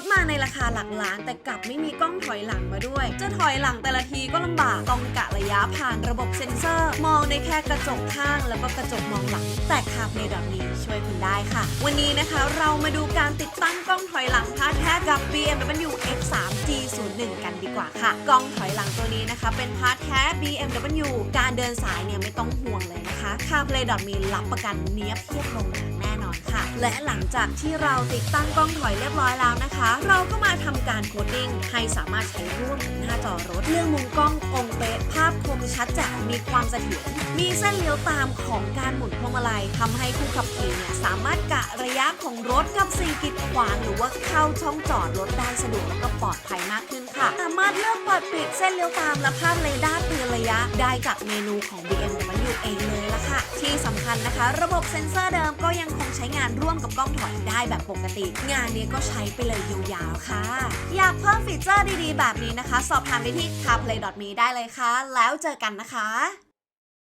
ถมาในราคาหลักล้าน แต่กลับไม่มีกล้องถอยหลังมาด้วย จะถอยหลังแต่ละทีก็ลำบากต้องกะระยะผ่านระบบเซ็นเซอร์ มองได้แค่กระจกข้างแล้วก็กระจกมองหลัง แต่คาเฟ่ดอทนี้ช่วยคุณได้ค่ะ วันนี้นะคะเรามาดูการติดตั้งกล้องถอยหลังพาแท้กับ BMW X3 1 กันดีกว่าค่ะ กล้องถอยหลังตัวนี้นะคะ เป็นพาร์ทแท้ BMW การเดินสายเนี่ยไม่ต้องห่วงเลยนะคะ CarPlay.me รับประกันเนี้ยเทียบลงหนังแน่นอนค่ะ และหลังจากที่เราติดตั้งกล้องถอยเรียบร้อยแล้วนะคะ เราก็มาทำการโคดดิ้งให้สามารถใช้ร่วมกับหน้าจอรถ เรื่องมุมกล้องตรงเป๊ะภาพคมชัดแจ๋วมีความเสถียรมีเส้นเลี้ยวตามของการหมุนพวงมาลัยทำให้ผู้ขับขี่เนี่ยสามารถกะระยะของรถกับสิ่งกีดขวางหรือว่าเข้าช่องจอดรถได้สะดวกและก็ มากขึ้นค่ะ สามารถเลือกเปิดปิดเส้นเลี้ยวตามและภาพเรดาร์เตือนระยะ ได้จากเมนูของ BMW เองเลยละค่ะ ที่สำคัญนะคะ ระบบเซ็นเซอร์เดิมก็ยังคงใช้งานร่วมกับกล้องถอยได้แบบปกติ งานนี้ก็ใช้ไปเลยยาวๆค่ะ อยากเพิ่มฟีเจอร์ดีๆ แบบนี้นะคะ สอบถามได้ที่ carplay.me ได้เลยค่ะ แล้วเจอกันนะคะ